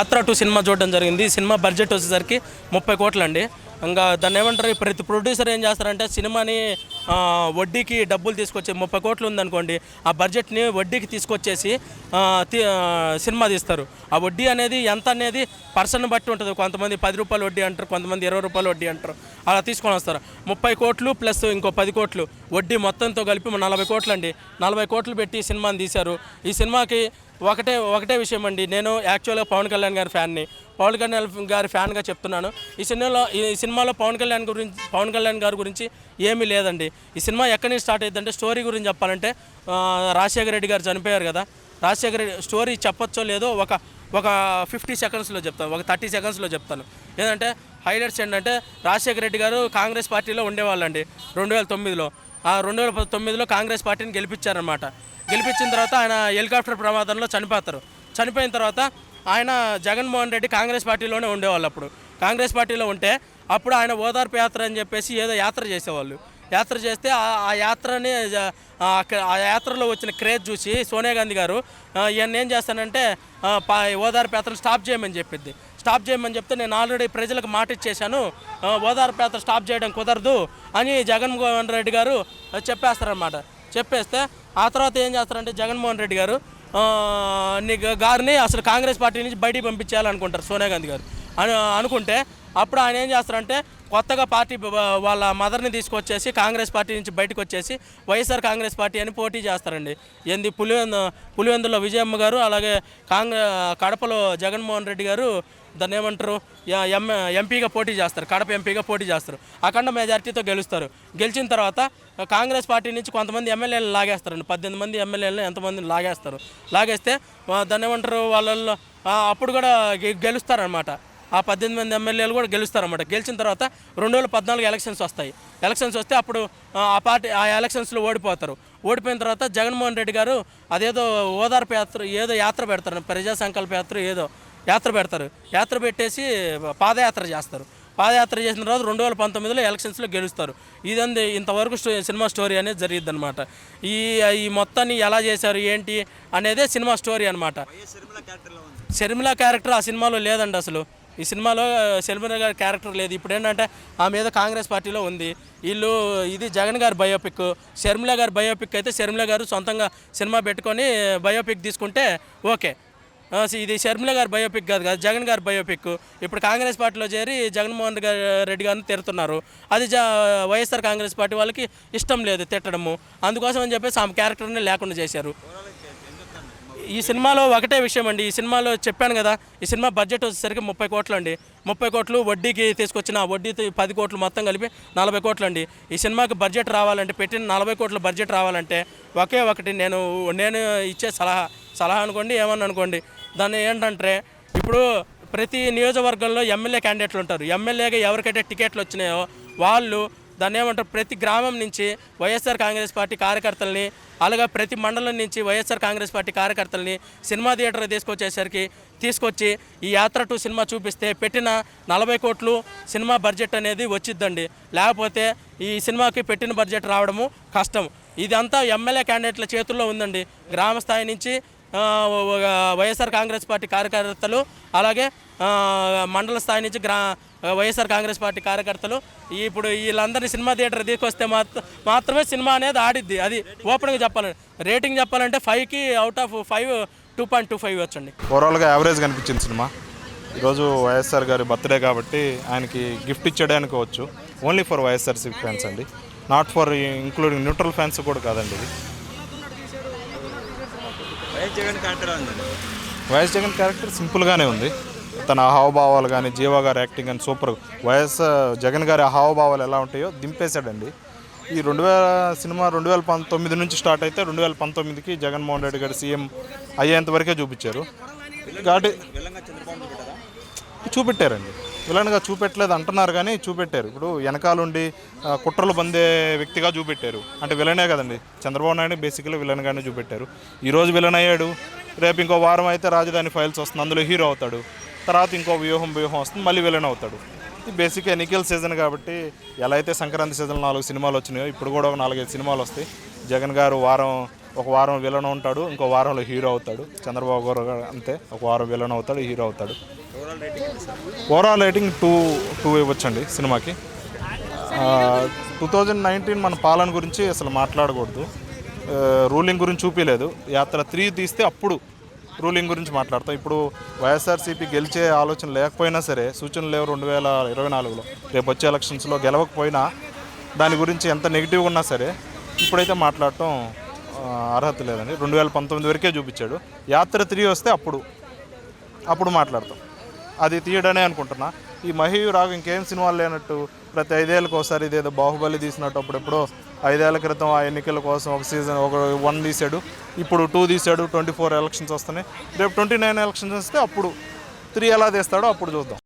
యాత్ర two cinema చూడడం జరిగింది. సినిమా బడ్జెట్ వచ్చేసరికి ముప్పై కోట్లు అండి ఇంకా దాన్ని ఏమంటారు ప్రతి ప్రొడ్యూసర్ ఏం చేస్తారంటే సినిమాని వడ్డీకి డబ్బులు తీసుకొచ్చి ముప్పై కోట్లు ఉందనుకోండి ఆ బడ్జెట్ని వడ్డీకి తీసుకొచ్చేసి సినిమా తీస్తారు. ఆ వడ్డీ అనేది ఎంత అనేది పర్సన్ బట్టి ఉంటుంది. కొంతమంది పది రూపాయలు వడ్డీ అంటారు కొంతమంది ఇరవై రూపాయలు వడ్డీ అంటారు. అలా తీసుకొని వస్తారు. ముప్పై కోట్లు ప్లస్ ఇంకో పది కోట్లు. వడ్డీ మొత్తంతో కలిపి నలభై కోట్లు అండి నలభై కోట్లు పెట్టి సినిమాని తీశారు. ఈ సినిమాకి ఒకటే ఒకటే విషయం అండి. నేను యాక్చువల్గా పవన్ కళ్యాణ్ గారి ఫ్యాన్ని పవన్ కళ్యాణ్ గారి ఫ్యాన్గా చెప్తున్నాను. ఈ సినిమాలో ఈ సినిమాలో పవన్ కళ్యాణ్ గురించి పవన్ కళ్యాణ్ గారి గురించి ఏమీ లేదండి. ఈ సినిమా ఎక్కడి నుంచి స్టార్ట్ అయ్యిందంటే స్టోరీ గురించి చెప్పాలంటే రాజశేఖర రెడ్డి గారు చనిపోయారు కదా. రాజశేఖర రెడ్డి స్టోరీ చెప్పొచ్చో లేదో ఒక ఒక ఫిఫ్టీ సెకండ్స్లో చెప్తాను. ఒక థర్టీ సెకండ్స్లో చెప్తాను. ఏంటంటే హైలైట్స్ ఏంటంటే రాజశేఖర రెడ్డి గారు కాంగ్రెస్ పార్టీలో ఉండేవాళ్ళండి రెండు వేల తొమ్మిదిలో. రెండు వేల తొమ్మిదిలో కాంగ్రెస్ పార్టీని గెలిపించారనమాట గెలిపించిన తర్వాత ఆయన హెలికాప్టర్ ప్రమాదంలో చనిపోతారు. చనిపోయిన తర్వాత ఆయన జగన్మోహన్ రెడ్డి కాంగ్రెస్ పార్టీలోనే ఉండేవాళ్ళు అప్పుడు. కాంగ్రెస్ పార్టీలో ఉంటే అప్పుడు ఆయన ఓదార్పు యాత్ర అని చెప్పేసి ఏదో యాత్ర చేసేవాళ్ళు. యాత్ర చేస్తే ఆ- ఆ యాత్రని ఆ యాత్రలో వచ్చిన క్రేజ్ చూసి సోనియా గాంధీ గారు ఈయన ఏం చేస్తానంటే ఓదార్పు యాత్రను స్టాప్ చేయమని చెప్పింది స్టాప్ చేయమని చెప్తే నేను ఆల్రెడీ ప్రజలకు మాట ఇచ్చేశాను. ఓదార్పేత స్టాప్ చేయడం కుదరదు అని జగన్మోహన్ రెడ్డి గారు చెప్పేస్తారనమాట చెప్పేస్తే ఆ తర్వాత ఏం చేస్తారంటే జగన్మోహన్ రెడ్డి గారు నీ గారిని అసలు కాంగ్రెస్ పార్టీ నుంచి బయటికి పంపించేయాలనుకుంటారు సోనియా గాంధీ గారు. అని అనుకుంటే అప్పుడు ఆయన ఏం చేస్తారంటే కొత్తగా పార్టీ వాళ్ళ మదర్ని తీసుకొచ్చేసి కాంగ్రెస్ పార్టీ నుంచి బయటకు వచ్చేసి వైఎస్ఆర్ కాంగ్రెస్ పార్టీ అని పోటీ చేస్తారండి. ఏంది పులివెందు పులివెందులో విజయమ్మ గారు అలాగే కాంగ్రెస్ కడపలో జగన్మోహన్ రెడ్డి గారు దాన్ని ఏమంటారు ఎం ఎంపీగా పోటీ చేస్తారు కడప ఎంపీగా పోటీ చేస్తారు. అఖండ మెజార్టీతో గెలుస్తారు. గెలిచిన తర్వాత కాంగ్రెస్ పార్టీ నుంచి కొంతమంది ఎమ్మెల్యేలు లాగేస్తారండి. పద్దెనిమిది మంది ఎమ్మెల్యేలను ఎంతమందిని లాగేస్తారు. లాగేస్తే దాన్ని ఏమంటారు వాళ్ళల్లో అప్పుడు కూడా గె- గెలుస్తారనమాట ఆ పద్దెనిమిది మంది ఎమ్మెల్యేలు కూడా గెలుస్తారన్నమాట. గెలిచిన తర్వాత రెండు వేల పద్నాలుగు ఎలక్షన్స్ వస్తాయి. ఎలక్షన్స్ వస్తే అప్పుడు ఆ, పార్టీ ఆ ఎలక్షన్స్లో ఓడిపోతారు. ఓడిపోయిన తర్వాత జగన్మోహన్ రెడ్డి గారు అదేదో ఓదార్పు యాత్ర ఏదో యాత్ర పెడతారు. ప్రజా సంకల్ప యాత్ర ఏదో యాత్ర పెడతారు. యాత్ర పెట్టేసి పాదయాత్ర చేస్తారు. పాదయాత్ర చేసిన తర్వాత రెండు వేల పంతొమ్మిదిలో ఎలక్షన్స్లో గెలుస్తారు. ఇదంది ఇంతవరకు సినిమా స్టోరీ అనేది జరిగిద్ది అనమాట ఈ ఈ మొత్తాన్ని ఎలా చేశారు ఏంటి అనేదే సినిమా స్టోరీ అనమాట షర్మిల క్యారెక్టర్ ఆ సినిమాలో లేదండి అసలు. ఈ సినిమాలో షర్మిల గారి క్యారెక్టర్ లేదు. ఇప్పుడు ఏంటంటే ఆమె ఏదో కాంగ్రెస్ పార్టీలో ఉంది. వీళ్ళు ఇది జగన్ గారి బయోపిక్. షర్మిల గారి బయోపిక్ అయితే షర్మిల గారు సొంతంగా సినిమా పెట్టుకొని బయోపిక్ తీసుకుంటే ఓకే. ఇది షర్మిల గారి బయోపిక్ కాదు కాదు జగన్ గారి బయోపిక్. ఇప్పుడు కాంగ్రెస్ పార్టీలో చేరి జగన్మోహన్ గారి రెడ్డి గారిని తిడుతున్నారు. అది వైఎస్ఆర్ కాంగ్రెస్ పార్టీ వాళ్ళకి ఇష్టం లేదు తిట్టడము. అందుకోసం అని చెప్పేసి ఆమె క్యారెక్టర్ని లేకుండా చేశారు. ఈ సినిమాలో ఒకటే విషయం అండి. ఈ సినిమాలో చెప్పాను కదా ఈ సినిమా బడ్జెట్ వచ్చేసరికి ముప్పై కోట్లు అండి. ముప్పై కోట్లు వడ్డీకి తీసుకొచ్చిన వడ్డీ పది కోట్లు మొత్తం కలిపి నలభై కోట్లు అండి. ఈ సినిమాకి బడ్జెట్ రావాలంటే పెట్టిన నలభై కోట్ల బడ్జెట్ రావాలంటే ఒకే ఒకటి నేను నేను ఇచ్చే సలహా సలహా అనుకోండి ఏమని అనుకోండి. దాన్ని ఏంటంటే ఇప్పుడు ప్రతి నియోజకవర్గంలో ఎమ్మెల్యే క్యాండిడేట్లు ఉంటారు. ఎమ్మెల్యేగా ఎవరికైతే టికెట్లు వచ్చినాయో వాళ్ళు దాన్ని ఏమంటారు? ప్రతి గ్రామం నుంచి వైఎస్ఆర్ కాంగ్రెస్ పార్టీ కార్యకర్తల్ని అలాగే ప్రతి మండలం నుంచి వైఎస్ఆర్ కాంగ్రెస్ పార్టీ కార్యకర్తల్ని సినిమా థియేటర్ తీసుకొచ్చేసరికి తీసుకొచ్చి ఈ యాత్ర టూ సినిమా చూపిస్తే పెట్టిన నలభై కోట్లు సినిమా బడ్జెట్ అనేది వచ్చిద్దండి. లేకపోతే ఈ సినిమాకి పెట్టిన బడ్జెట్ రావడము కష్టం. ఇదంతా ఎమ్మెల్యే క్యాండిడేట్ల చేతుల్లో ఉందండి. గ్రామ స్థాయి నుంచి వైఎస్ఆర్ కాంగ్రెస్ పార్టీ కార్యకర్తలు అలాగే మండల స్థాయి నుంచి గ్రా వైఎస్ఆర్ కాంగ్రెస్ పార్టీ కార్యకర్తలు ఇప్పుడు వీళ్ళందరినీ సినిమా థియేటర్ తీసుకొస్తే మాత్రమే సినిమా అనేది ఆడిద్ది. అది ఓపెన్గా చెప్పాలంటే రేటింగ్ చెప్పాలంటే ఫైవ్కి out of five two point two five వచ్చండి. ఓవరాల్గా యావరేజ్ కనిపించింది సినిమా. ఈరోజు వైఎస్ఆర్ గారి బర్త్డే కాబట్టి ఆయనకి గిఫ్ట్ ఇచ్చాడే అనుకోవచ్చు. ఓన్లీ ఫర్ వైఎస్ఆర్సీ ఫ్యాన్స్ అండి. Not for including neutral fans కూడా కాదండి ఇది. వైఎస్ జగన్ క్యారెక్టర్ సింపుల్గానే ఉంది. తన హావభావాలు కానీ జీవా గారి యాక్టింగ్ కానీ సూపర్ వైఎస్ జగన్ గారి హావభావాలు ఎలా ఉంటాయో దింపేశాడండి. ఈ రెండు వేల సినిమా రెండు వేల పంతొమ్మిది నుంచి స్టార్ట్ అయితే రెండు వేల పంతొమ్మిదికి జగన్మోహన్ రెడ్డి గారు సీఎం అయ్యేంత వరకే చూపించారు. కాబట్టి చూపెట్టారండి. విలన్గా చూపెట్టలేదు అంటున్నారు కానీ చూపెట్టారు. ఇప్పుడు వెనకాలండి కుట్రలు పొందే వ్యక్తిగా చూపెట్టారు. అంటే విలనే కదండి. చంద్రబాబు నాయుడు బేసిక్గా విలన్గానే చూపెట్టారు. ఈరోజు విలన్ అయ్యాడు. రేపు ఇంకో వారం అయితే రాజధాని ఫైల్స్ వస్తుంది. అందులో హీరో అవుతాడు. తర్వాత ఇంకో వ్యూహం వ్యూహం వస్తుంది. మళ్ళీ విలన్ అవుతాడు. ఇది బేసిక్ ఎన్నికల సీజన్ కాబట్టి ఎలా అయితే సంక్రాంతి సీజన్ నాలుగు సినిమాలు వచ్చినాయో ఇప్పుడు కూడా ఒక నాలుగైదు సినిమాలు వస్తాయి. జగన్ గారు వారం ఒక వారం విలన్ ఉంటాడు. ఇంకో వారంలో హీరో అవుతాడు. చంద్రబాబు గారు అంతే. ఒక వారం విలన్ అవుతాడు హీరో అవుతాడు. ఓవరాల్ రేటింగ్ టూ టూ ఇవ్వచ్చండి సినిమాకి. టూ థౌజండ్ నైన్టీన్ మన పాలన గురించి అసలు మాట్లాడకూడదు. రూలింగ్ గురించి చూపించలేదు యాత్ర త్రీ తీస్తే అప్పుడు రూలింగ్ గురించి మాట్లాడతాం. ఇప్పుడు వైఎస్ఆర్సీపీ గెలిచే ఆలోచన లేకపోయినా సరే సూచనలు లేవు రెండు వేల ఇరవై నాలుగులో. రేపు వచ్చే ఎలక్షన్స్లో గెలవకపోయినా దాని గురించి ఎంత నెగిటివ్గా ఉన్నా సరే ఇప్పుడైతే మాట్లాడటం అర్హత లేదండి. రెండు వేల పంతొమ్మిది వరకే చూపించాడు. యాత్ర త్రీ వస్తే అప్పుడు అప్పుడు మాట్లాడతాం. అది తీయడనే అనుకుంటున్నా. ఈ మహి రాగు ఇంకేం సినిమాలు లేనట్టు ప్రతి ఐదేళ్ళకి ఒకసారి ఇదేదో బాహుబలి తీసినట్టు అప్పుడెప్పుడో ఐదేళ్ళ క్రితం ఆ ఎన్నికల కోసం ఒక సీజన్ ఒక వన్ తీసాడు ఇప్పుడు టూ తీసాడు ట్వంటీ ఫోర్ ఎలక్షన్స్ వస్తున్నాయి. రేపు ట్వంటీ నైన్ ఎలక్షన్స్ వస్తే అప్పుడు త్రీ ఎలా తీస్తాడో అప్పుడు చూద్దాం.